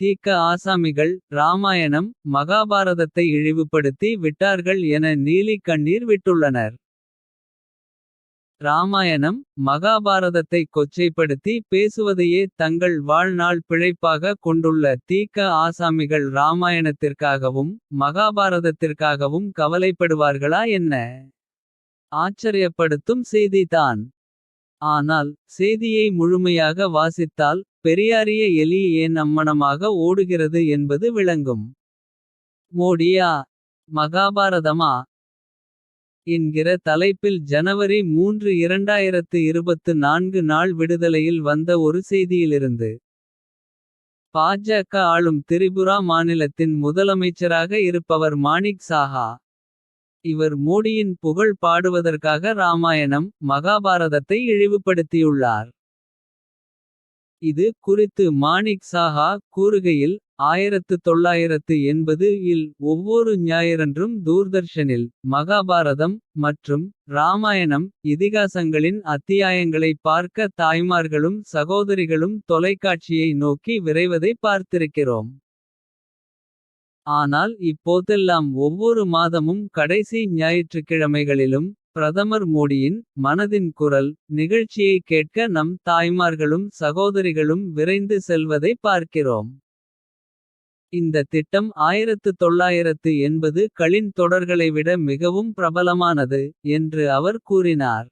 தீக்க ஆசாமிகள் ராமாயணம் மகாபாரதத்தை இழிவுபடுத்தி விட்டார்கள் என நீலி கண்ணீர் விட்டுள்ளனர். ராமாயணம் மகாபாரதத்தை கொச்சைப்படுத்தி பேசுவதையே தங்கள் வாழ்நாள் பிழைப்பாக கொண்டுள்ள தீக்க ஆசாமிகள் ராமாயணத்திற்காகவும். மகாபாரதத்திற்காகவும் கவலைப்படுவார்களா என்ன. ஆச்சரியப்படுத்தும் செய்திதான். ஆனால் செய்தியை முழுமையாக வாசித்தால். பெரியாரிய எலி ஏன் அம்மணமாக ஓடுகிறது என்பது விளங்கும். மோடியா மகாபாரதமா என்கிற தலைப்பில் ஜனவரி 3 2024 நாள் விடுதலையில் வந்த ஒரு செய்தியிலிருந்து. பாஜக ஆளும் திரிபுரா மாநிலத்தின் முதலமைச்சராக இருப்பவர் மாணிக் சாஹா. இவர் மோடியின் புகழ் பாடுவதற்காக ராமாயணம். மகாபாரதத்தை இழிவுபடுத்தியுள்ளார். இது குறித்து மாணிக் சாஹா கூறுகையில். 1980 இல் ஒவ்வொரு ஞாயிறன்றும் தூர்தர்ஷனில். மகாபாரதம் மற்றும் ராமாயணம் இதிகாசங்களின். அத்தியாயங்களைப் பார்க்க தாய்மார்களும் சகோதரிகளும். தொலைக்காட்சியை நோக்கி விரைவதை பார்த்திருக்கிறோம். ஆனால் இப்போதெல்லாம் ஒவ்வொரு மாதமும் கடைசி ஞாயிற்றுக்கிழமைகளிலும். பிரதமர் மோடியின் மனதின் குரல் நிகழ்ச்சியை கேட்க நம் தாய்மார்களும். சகோதரிகளும் விரைந்து செல்வதை பார்க்கிறோம். இந்த திட்டம் 1980 களின் தொடர்களை விட மிகவும் பிரபலமானது. என்று அவர் கூறினார்.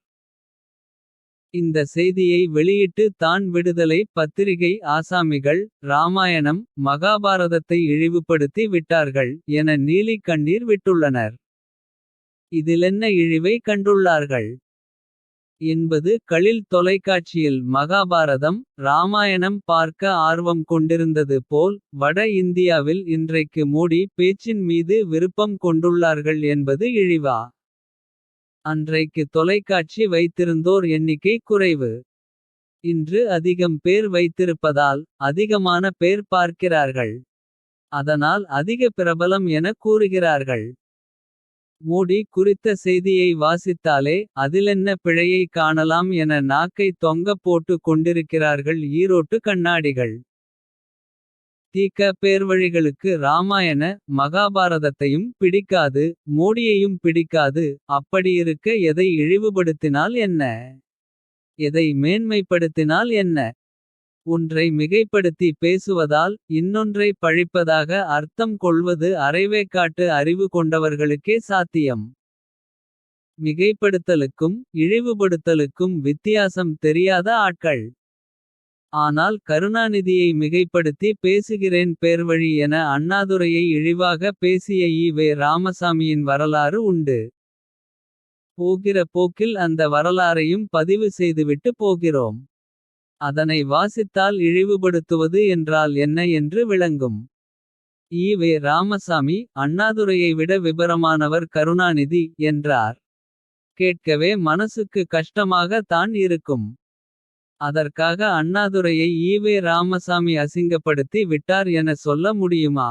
இந்த செய்தியை வெளியிட்டு தான் விடுதலை பத்திரிகை ஆசாமிகள். ராமாயணம் மகாபாரதத்தை இழிவுபடுத்தி விட்டார்கள். என நீலி கண்ணீர் விட்டுள்ளனர். இதிலென்ன இழிவை கண்டுள்ளார்கள். என்பது களில் தொலைக்காட்சியில் மகாபாரதம். ராமாயணம் பார்க்க ஆர்வம் கொண்டிருந்தது போல். வட இந்தியாவில் இன்றைக்கு மோடி பேச்சின் மீது விருப்பம் கொண்டுள்ளார்கள் என்பது இழிவா. அன்றைக்கு தொலைக்காட்சி வைத்திருந்தோர் எண்ணிக்கை குறைவு. இன்று அதிகம் பேர் வைத்திருப்பதால் அதிகமான பேர் பார்க்கிறார்கள். அதனால் அதிக பிரபலம் என கூறுகிறார்கள். மோடி குறித்த செய்தியை வாசித்தாலே அதிலென்ன பிழையை காணலாம் என நாக்கை தொங்க போட்டு கொண்டிருக்கிறார்கள் ஈரோட்டு கண்ணாடிகள். தீக்க பேர்வழிகளுக்கு ராமாயண மகாபாரதத்தையும் பிடிக்காது. மோடியையும் பிடிக்காது அப்படியிருக்க எதை இழிவுபடுத்தினால் என்ன. எதை மேன்மைப்படுத்தினால் என்ன. ஒன்றை மிகைப்படுத்தி பேசுவதால் இன்னொன்றை பழிப்பதாக அர்த்தம் கொள்வது அரைவேக்காட்டு அறிவு கொண்டவர்களுக்கே சாத்தியம். மிகைப்படுத்தலுக்கும் இழிவுபடுத்தலுக்கும் வித்தியாசம் தெரியாத ஆட்கள். ஆனால் கருணாநிதியை மிகைப்படுத்தி பேசுகிறேன் பேர்வழி என அண்ணாதுரையை இழிவாக பேசிய ஈவே வே ராமசாமியின் வரலாறு உண்டு. போகிற போக்கில் அந்த வரலாறையும் பதிவு செய்துவிட்டு போகிறோம். அதனை வாசித்தால் இழிவுபடுத்துவது என்றால் என்ன என்று விளங்கும். ஈவே ராமசாமி அண்ணாதுரையை விட விபரமானவர் கருணாநிதி என்றார். கேட்கவே மனசுக்கு கஷ்டமாக தான் இருக்கும். அதற்காக அண்ணாதுரையை ஈவே ராமசாமி அசிங்கப்படுத்தி விட்டார் என சொல்ல முடியுமா.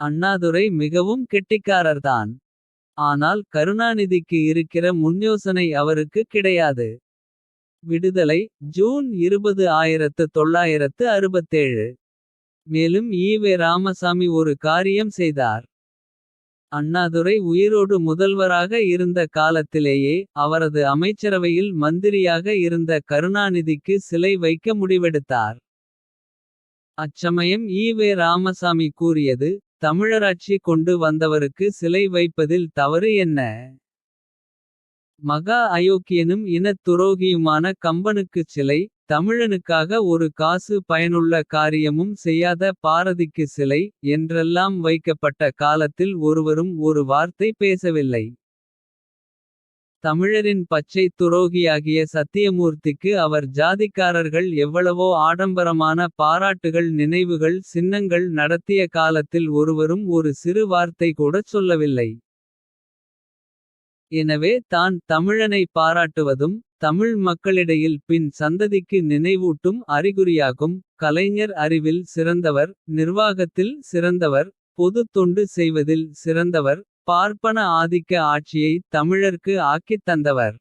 அண்ணாதுரை மிகவும் கெட்டிக்காரர்தான். ஆனால் கருணாநிதிக்கு இருக்கிற முன்யோசனை அவருக்கு கிடையாது. விடுதலை ஜூன் 20 1967. மேலும் ஈ. வே ராமசாமி ஒரு காரியம் செய்தார். அண்ணாதுரை உயிரோடு முதல்வராக இருந்த காலத்திலேயே. அவரது அமைச்சரவையில் மந்திரியாக இருந்த கருணாநிதிக்கு சிலை வைக்க முடிவெடுத்தார். அச்சமயம் ஈ. வே ராமசாமி கூறியது. தமிழராட்சி கொண்டு வந்தவருக்கு சிலை வைப்பதில் தவறு என்ன. மகா அயோக்கியனும் இனத் துரோகியுமான கம்பனுக்குச் சிலை. தமிழனுக்காக ஒரு காசு பயனுள்ள காரியமும் செய்யாத பாரதிக்கு சிலை. என்றெல்லாம் வைக்கப்பட்ட காலத்தில் ஒருவரும் ஒரு வார்த்தை பேசவில்லை. தமிழரின் பச்சைத் துரோகியாகிய சத்தியமூர்த்திக்கு அவர் ஜாதிக்காரர்கள் எவ்வளவோ ஆடம்பரமான பாராட்டுகள் நினைவுகள் சின்னங்கள் நடத்திய காலத்தில் ஒருவரும் ஒரு சிறு வார்த்தை கூடச் சொல்லவில்லை. எனவே தான் தமிழனை பாராட்டுவதும். தமிழ் மக்களிடையில் பின் சந்ததிக்கு நினைவூட்டும் அறிகுறியாகும். கலைஞர் அறிவில் சிறந்தவர் நிர்வாகத்தில் சிறந்தவர். பொதுத் தொண்டு செய்வதில் சிறந்தவர் பார்ப்பன ஆதிக்க ஆட்சியை தமிழர்க்கு ஆக்கித் தந்தவர்.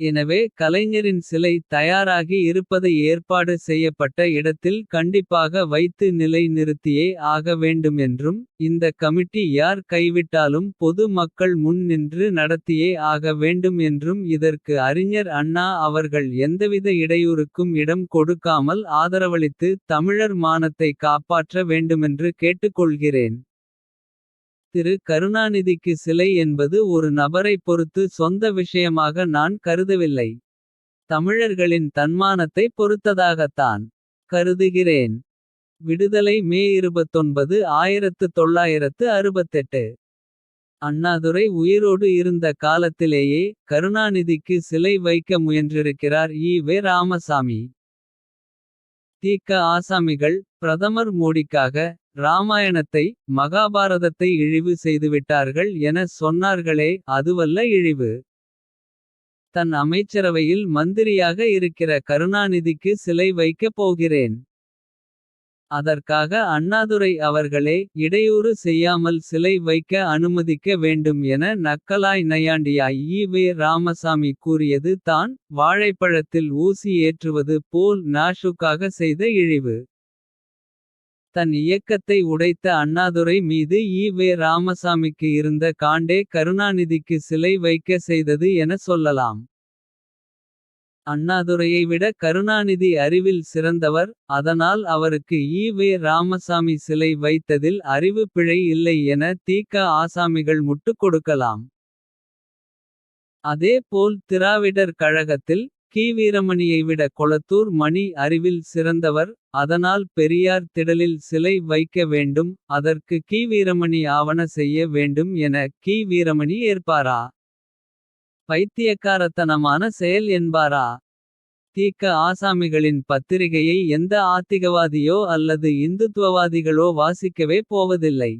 எனவே கலைஞரின் சிலை தயாராகி இருப்பதை ஏற்பாடு செய்யப்பட்ட இடத்தில் கண்டிப்பாக வைத்து நிலை நிறுத்தியே ஆக வேண்டுமென்றும். இந்த கமிட்டி யார் கைவிட்டாலும் பொது மக்கள் முன் நின்று நடத்தியே ஆக வேண்டும் என்றும் இதற்கு அறிஞர் அண்ணா அவர்கள் எந்தவித இடையூறுக்கும் இடம் கொடுக்காமல் ஆதரவளித்து தமிழர் மானத்தை காப்பாற்ற வேண்டுமென்று கேட்டுக்கொள்கிறேன். திரு கருணாநிதிக்கு சிலை என்பது ஒரு நபரைப் பொறுத்து சொந்த விஷயமாக நான் கருதவில்லை. தமிழர்களின் தன்மானத்தை பொறுத்ததாகத்தான் கருதுகிறேன். விடுதலை மே 29 1968 அண்ணாதுரை உயிரோடு இருந்த காலத்திலேயே. கருணாநிதிக்கு சிலை வைக்க முயன்றிருக்கிறார் ஈ. வெ. ராமசாமி. தீக்க ஆசாமிகள் பிரதமர் மோடிக்காக. ராமாயணத்தை மகாபாரதத்தை இழிவு செய்துவிட்டார்கள். எனச் சொன்னார்களே அதுவல்ல இழிவு. தன் அமைச்சரவையில் மந்திரியாக இருக்கிற கருணாநிதிக்கு சிலை வைக்கப் போகிறேன். அதற்காக அண்ணாதுரை அவர்களே இடையூறு செய்யாமல் சிலை வைக்க அனுமதிக்க வேண்டும் என நக்கலாய் நையாண்டியாய் ஈ. வே ராமசாமி கூறியது தான். வாழைப்பழத்தில் ஊசி ஏற்றுவது போல் நாஷுக்காக செய்த இழிவு. தன் இயக்கத்தை உடைத்த அண்ணாதுரை மீது ஈ. வே ராமசாமிக்கு இருந்த காண்டே கருணாநிதிக்கு சிலை வைக்க செய்தது என சொல்லலாம். அண்ணாதுரையை விட கருணாநிதி அறிவில் சிறந்தவர். அதனால் அவருக்கு ஈ. வே ராமசாமி சிலை வைத்ததில் அறிவு பிழை இல்லை என தீக்க ஆசாமிகள் முட்டுக் கொடுக்கலாம். அதே போல் திராவிடர் கழகத்தில். கி. வீரமணியை விட கொளத்தூர் மணி அறிவில் சிறந்தவர். அதனால் பெரியார் திடலில் சிலை வைக்க வேண்டும். அதற்கு கி. வீரமணி ஆவன செய்ய வேண்டும் என கி. வீரமணி ஏற்பாரா. பைத்தியக்காரத்தனமான செயல் என்பாரா. தீக்க ஆசாமிகளின் பத்திரிகையை எந்த ஆத்திகவாதியோ அல்லது இந்துத்துவவாதிகளோ வாசிக்கவே போவதில்லை.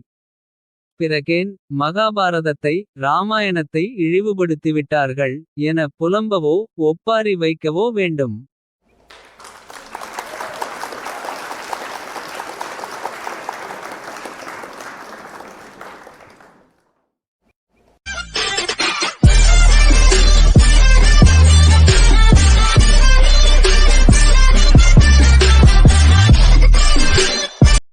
பிறகேன் மகாபாரதத்தை ராமாயணத்தை இழிவுபடுத்திவிட்டார்கள். என புலம்பவோ ஒப்பாரி வைக்கவோ வேண்டும்.